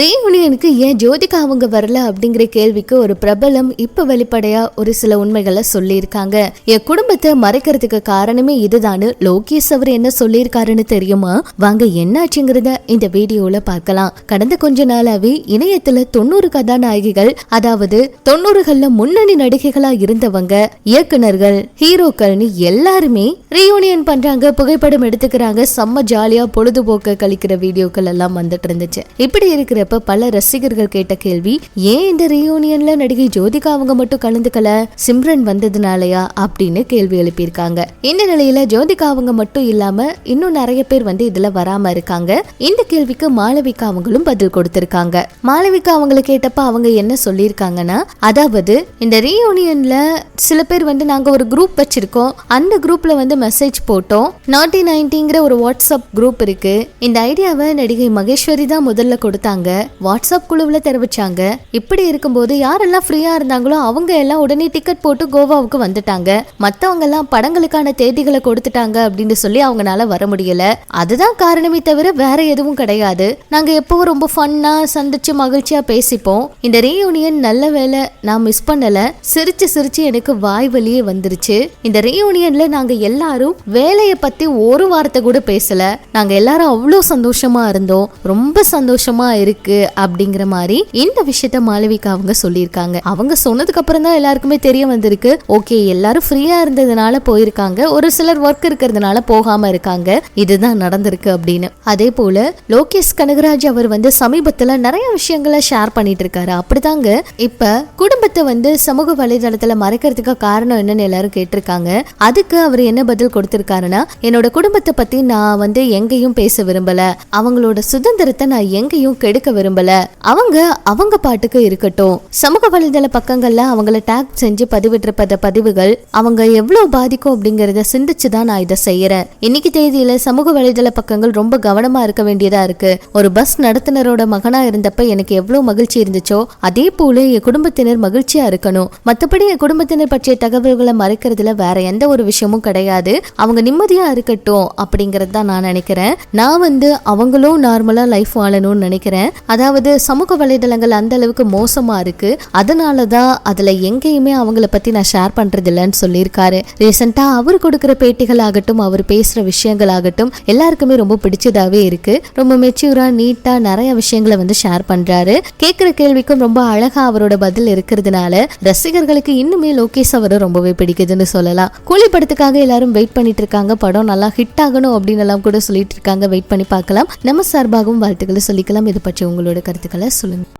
ரீயூனியனுக்கு ஏன் ஜோதிகா அவங்க வரல அப்படிங்கிற கேள்விக்கு ஒரு பிரபலம் இப்ப வெளிப்படையா ஒரு சில உண்மைகளை சொல்லியிருக்காங்க. என் குடும்பத்தை மறைக்கிறதுக்கு காரணமே இதுதான்னு லோகேஷ் அவர் என்ன சொல்லியிருக்காருன்னு தெரியுமா? வாங்க என்னாச்சுங்கிறத இந்த வீடியோல பார்க்கலாம். கடந்த கொஞ்ச நாளாவே இணையத்துல தொண்ணூறு கதாநாயகிகள் அதாவது தொண்ணூறுகள்ல முன்னணி நடிகைகளா இருந்தவங்க இயக்குனர்கள் ஹீரோக்கள்னு எல்லாருமே ரீயூனியன் பண்றாங்க புகைப்படம் எடுத்துக்கிறாங்க செம்ம ஜாலியா பொழுதுபோக்க கழிக்கிற வீடியோக்கள் எல்லாம் வந்துட்டு இருந்துச்சு. இப்படி இருக்கிற கேட்டப்ப பல ரசிகர்கள் கேட்ட கேள்வி ஏன் இந்த ரீயூனியன்ல நடிகை ஜோதிகா அவங்க மட்டும் கலந்துக்கல? சிம்ரன் வந்ததுனாலயா? அப்படின்னு கேள்வி எழுப்பியிருக்காங்க. இந்த நிலையில ஜோதிகா அவங்க மட்டும் இல்லாம இன்னும் நிறைய பேர் வந்து இதுல வராம இருக்காங்க. இந்த கேள்விக்கு மாளவிகா அவங்களும் பதில் கொடுத்திருக்காங்க. மாளவிகா அவங்களை கேட்டப்ப அவங்க என்ன சொல்லியிருக்காங்கன்னா அதாவது இந்த ரீயூனியன்ல சில பேர் வந்து நாங்க ஒரு குரூப் வச்சிருக்கோம். அந்த குரூப்ல வந்து மெசேஜ் போட்டோம். நாட்டி நைன்டிங்கிற ஒரு வாட்ஸ்அப் குரூப் இருக்கு. இந்த ஐடியாவை நடிகை மகேஸ்வரி தான் முதல்ல கொடுத்தாங்க. வாட்ஸ்அப் குழுவில் தெரிவிச்சாங்க. இப்படி இருக்கும்போது யாரெல்லாம் ஃப்ரீயா இருந்தாங்களோ அவங்க எல்லாம் உடனே டிக்கெட் போட்டு கோவாவுக்கு வந்துட்டாங்க. மத்தவங்க எல்லாம் படங்களுக்கான தேதிகளை கொடுத்துட்டாங்க அப்படின்னு சொல்லி அவங்களால வர முடியல. அதுதான் காரணமே தவிர வேற எதுவும் கிடையாது. நாங்க எப்பவும் ரொம்ப ஃபன்னா சந்திச்சு மகிழ்ச்சியா பேசிப்போம். இந்த ரீயூனியன் நல்ல வேலை நான் மிஸ் பண்ணல. சிரிச்சு சிரிச்சு எனக்கு வாய் வழியே வந்துருச்சு. இந்த ரீயூனியன்ல நாங்க எல்லாரும் வேலையை பத்தி ஒரு வார்த்தை கூட பேசல. நாங்க எல்லாரும் அவ்வளோ சந்தோஷமா இருந்தோம். ரொம்ப சந்தோஷமா இருக்கு. அப்படிங்கிற மாதிரி இந்த விஷயத்த மாளவிகா அவங்க சொல்லியிருக்காங்க. அவங்க சொன்னதுக்கு அப்புறம் தான் எல்லாருக்குமே தெரிய வந்திருக்கு. ஓகே எல்லாரும் ஃப்ரீயா இருந்ததுனால போயிருக்காங்க. ஒரு சிலர் ஒர்க் இருக்கிறதுனால போகாம இருக்காங்க. இதுதான் நடந்திருக்கு அப்படின்னு. அதே போல லோகேஷ் கனகராஜ் அவர் வந்து சமீபத்துல நிறைய விஷயங்களை ஷேர் பண்ணிட்டு இருக்காரு அப்படிதாங்க. இப்ப குடும்பத்தை வந்து சமூக வலைதளத்துல மறைக்கிறதுக்கு காரணம் என்னன்னு எல்லாரும் கேட்டிருக்காங்க. அதுக்கு அவர் என்ன பதில் கொடுத்திருக்காருன்னா என்னோட குடும்பத்தை பத்தி நான் வந்து எங்கேயும் பேச விரும்பல. அவங்களோட சுதந்திரத்தை நான் எங்கேயும் கெடுக்க விரும்பல. அவங்க அவங்க பாட்டுக்கு இருக்கட்டும். சமூக வலைதள பக்கங்கள்ல அவங்கள டேக் செஞ்சு பதிவிட்டிருப்பத பதிவுகள் அவங்க எவ்வளவு பாதிக்கும் அப்படிங்கறத சிந்திச்சு தான் நான் இதை செய்யறேன். இன்னைக்கு தேதியில சமூக வலைதள பக்கங்கள் ரொம்ப கவனமா இருக்க வேண்டியதா இருக்கு. ஒரு பஸ் நடத்துனரோட மகனா இருந்தப்ப எனக்கு எவ்வளவு மகிழ்ச்சி இருந்துச்சோ அதே போல என் குடும்பத்தினர் மகிழ்ச்சியா இருக்கணும். மத்தபடி என் குடும்பத்தினர் பற்றிய தகவல்களை மறைக்கிறதுல வேற எந்த ஒரு விஷயமும் கிடையாது. அவங்க நிம்மதியா இருக்கட்டும் அப்படிங்கறது தான் நான் நினைக்கிறேன். நான் வந்து அவங்களும் நார்மலா லைஃப் வாழணும்னு நினைக்கிறேன். அதாவது சமூக வலைதளங்கள் அந்த அளவுக்கு மோசமா இருக்கு. அதனால தான் அதுல எங்கேயுமே அவங்கள பத்தி நான் ஷேர் பண்றது இல்லைன்னு சொல்லியிருக்காரு. ரீசெண்டா அவர் கொடுக்குற பேட்டிகள் ஆகட்டும் அவர் பேசுற விஷயங்கள் ஆகட்டும் எல்லாருக்குமே ரொம்ப பிடிச்சதாவே இருக்கு. ரொம்ப மெச்சூரா நீட்டா நிறைய விஷயங்களை வந்து ஷேர் பண்றாரு. கேட்கிற கேள்விக்கும் ரொம்ப அழகா அவரோட பதில் இருக்கிறதுனால ரசிகர்களுக்கு இன்னுமே லோகேஷ் அவரை ரொம்பவே பிடிக்குதுன்னு சொல்லலாம். கூலி படத்துக்காக எல்லாரும் வெயிட் பண்ணிட்டு இருக்காங்க. படம் நல்லா ஹிட் ஆகணும் அப்படின்னு எல்லாம் கூட சொல்லிட்டு இருக்காங்க. வெயிட் பண்ணி பார்க்கலாம். நம்ம சார்பாகவும் வாழ்த்துக்களை சொல்லிக்கலாம். இது பற்றி உங்களோட கருத்துக்களை சொல்லுங்கள்